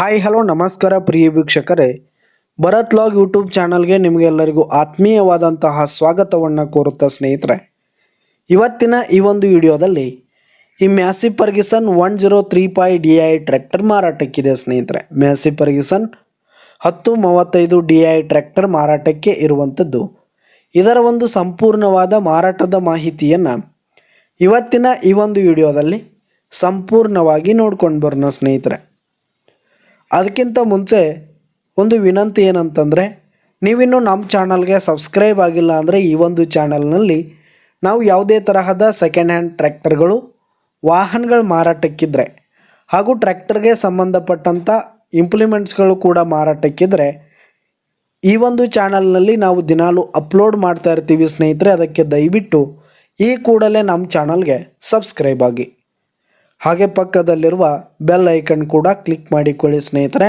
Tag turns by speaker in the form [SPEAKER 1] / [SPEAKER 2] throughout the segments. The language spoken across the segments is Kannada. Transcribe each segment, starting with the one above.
[SPEAKER 1] ಹಾಯ್, ಹಲೋ, ನಮಸ್ಕಾರ ಪ್ರಿಯ ವೀಕ್ಷಕರೇ. ಭರತ್ ಲಾಗ್ ಯೂಟ್ಯೂಬ್ ಚಾನಲ್ಗೆ ನಿಮಗೆಲ್ಲರಿಗೂ ಆತ್ಮೀಯವಾದಂತಹ ಸ್ವಾಗತವನ್ನು ಕೋರುತ್ತಾ ಸ್ನೇಹಿತರೆ. ಇವತ್ತಿನ ಈ ಒಂದು ವಿಡಿಯೋದಲ್ಲಿ ಈ Massey Ferguson one zero three five D I tractor ಮಾರಾಟಕ್ಕಿದೆ ಸ್ನೇಹಿತರೆ. ಮ್ಯಾಸಿ ಪರ್ಗಿಸನ್ ಹತ್ತು ಮೂವತ್ತೈದು ಡಿ ಐ ಟ್ರ್ಯಾಕ್ಟರ್ ಮಾರಾಟಕ್ಕೆ ಇರುವಂಥದ್ದು. ಇದರ ಒಂದು ಸಂಪೂರ್ಣವಾದ ಮಾರಾಟದ ಮಾಹಿತಿಯನ್ನು ಇವತ್ತಿನ ಈ ಒಂದು ವಿಡಿಯೋದಲ್ಲಿ ಸಂಪೂರ್ಣವಾಗಿ ನೋಡ್ಕೊಂಡು ಬರೋಣ ಸ್ನೇಹಿತರೆ. ಅದಕ್ಕಿಂತ ಮುಂಚೆ ಒಂದು ವಿನಂತಿ ಏನಂತಂದರೆ, ನೀವಿನ್ನೂ ನಮ್ಮ ಚಾನಲ್ಗೆ ಸಬ್ಸ್ಕ್ರೈಬ್ ಆಗಿಲ್ಲ ಅಂದರೆ ಈ ಒಂದು ಚಾನಲ್ನಲ್ಲಿ ನಾವು ಯಾವುದೇ ತರಹದ ಸೆಕೆಂಡ್ ಹ್ಯಾಂಡ್ ಟ್ರ್ಯಾಕ್ಟರ್ಗಳು, ವಾಹನಗಳು ಮಾರಾಟಕ್ಕಿದ್ರೆ ಹಾಗೂ ಟ್ರ್ಯಾಕ್ಟರ್ಗೆ ಸಂಬಂಧಪಟ್ಟಂಥ ಇಂಪ್ಲಿಮೆಂಟ್ಸ್ಗಳು ಕೂಡ ಮಾರಾಟಕ್ಕಿದ್ರೆ, ಈ ಒಂದು ಚಾನಲ್ನಲ್ಲಿ ನಾವು ದಿನಾಲು ಅಪ್ಲೋಡ್ ಮಾಡ್ತಾ ಇರ್ತೀವಿ ಸ್ನೇಹಿತರೆ, ಅದಕ್ಕೆ ದಯವಿಟ್ಟು ಈ ಕೂಡಲೇ ನಮ್ಮ ಚಾನಲ್ಗೆ ಸಬ್ಸ್ಕ್ರೈಬ್ ಆಗಿ. ಹಾಗೆ ಪಕ್ಕದಲ್ಲಿರುವ ಬೆಲ್ ಐಕನ್ ಕೂಡ ಕ್ಲಿಕ್ ಮಾಡಿಕೊಳ್ಳಿ ಸ್ನೇಹಿತರೆ.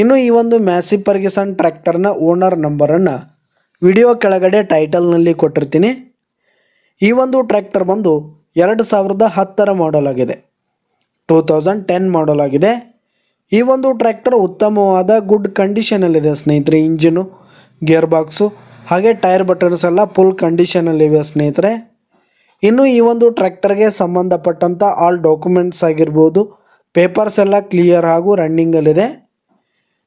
[SPEAKER 1] ಇನ್ನು ಈ ಒಂದು ಮ್ಯಾಸಿ ಪರ್ಗಿಸನ್ ಟ್ರ್ಯಾಕ್ಟರ್ನ ಓನರ್ ನಂಬರನ್ನು ವಿಡಿಯೋ ಕೆಳಗಡೆ ಟೈಟಲ್ನಲ್ಲಿ ಕೊಟ್ಟಿರ್ತೀನಿ. ಈ ಒಂದು ಟ್ರ್ಯಾಕ್ಟರ್ ಬಂದು ಎರಡು ಸಾವಿರದ ಹತ್ತರ ಮಾಡಲ್ ಆಗಿದೆ. ಟೂ ತೌಸಂಡ್ ಟೆನ್ ಮಾಡಲ್ ಆಗಿದೆ. ಈ ಒಂದು ಟ್ರ್ಯಾಕ್ಟರ್ ಉತ್ತಮವಾದ ಗುಡ್ ಕಂಡೀಷನಲ್ಲಿದೆ ಸ್ನೇಹಿತರೆ ಇಂಜಿನು ಗೇರ್ ಬಾಕ್ಸು ಹಾಗೆ ಟೈರ್ ಬಟನ್ಸ್ ಎಲ್ಲ ಫುಲ್ ಕಂಡೀಷನಲ್ಲಿವೆ ಸ್ನೇಹಿತರೆ. ಇನ್ನು ಈ ಒಂದು ಟ್ರ್ಯಾಕ್ಟರ್ಗೆ ಸಂಬಂಧಪಟ್ಟಂಥ ಆಲ್ ಡಾಕ್ಯುಮೆಂಟ್ಸ್ ಆಗಿರ್ಬೋದು ಪೇಪರ್ಸ್ ಎಲ್ಲ ಕ್ಲಿಯರ್ ಹಾಗೂ ರನ್ನಿಂಗಲ್ಲಿದೆ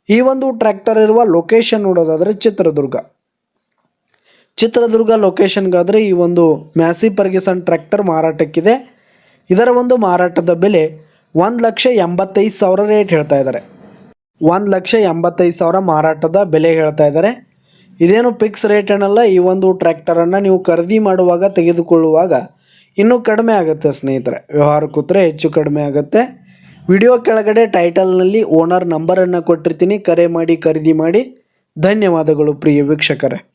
[SPEAKER 1] ಈ ಒಂದು ಟ್ರ್ಯಾಕ್ಟರ್ ಇರುವ ಲೊಕೇಶನ್ ನೋಡೋದಾದರೆ ಚಿತ್ರದುರ್ಗ. ಚಿತ್ರದುರ್ಗ ಲೊಕೇಶನ್ಗಾದರೆ ಈ ಒಂದು ಮ್ಯಾಸಿ ಪರ್ಗಿಸನ್ ಟ್ರ್ಯಾಕ್ಟರ್ ಮಾರಾಟಕ್ಕಿದೆ. ಇದರ ಒಂದು ಮಾರಾಟದ ಬೆಲೆ ಒಂದು ಲಕ್ಷ ಎಂಬತ್ತೈದು ಸಾವಿರ ರೇಟ್ ಹೇಳ್ತಾ ಇದ್ದಾರೆ. ಒಂದು ಲಕ್ಷ ಎಂಬತ್ತೈದು ಸಾವಿರ ಮಾರಾಟದ ಬೆಲೆ ಹೇಳ್ತಾ ಇದ್ದಾರೆ. ಇದೇನು ಫಿಕ್ಸ್ ರೇಟ್ ಏನಲ್ಲ ಈ ಒಂದು ಟ್ರ್ಯಾಕ್ಟರನ್ನು ನೀವು ಖರೀದಿ ಮಾಡುವಾಗ ತೆಗೆದುಕೊಳ್ಳುವಾಗ ಇನ್ನೂ ಕಡಿಮೆ ಆಗುತ್ತೆ ಸ್ನೇಹಿತರೆ. ವ್ಯವಹಾರ ಕೂತ್ರೆ ಹೆಚ್ಚು ಕಡಿಮೆ ಆಗುತ್ತೆ. ವಿಡಿಯೋ ಕೆಳಗಡೆ ಟೈಟಲ್ನಲ್ಲಿ ಓನರ್ ನಂಬರನ್ನು ಕೊಟ್ಟಿರ್ತೀನಿ. ಕರೆ ಮಾಡಿ, ಖರೀದಿ ಮಾಡಿ. ಧನ್ಯವಾದಗಳು ಪ್ರಿಯ ವೀಕ್ಷಕರೇ.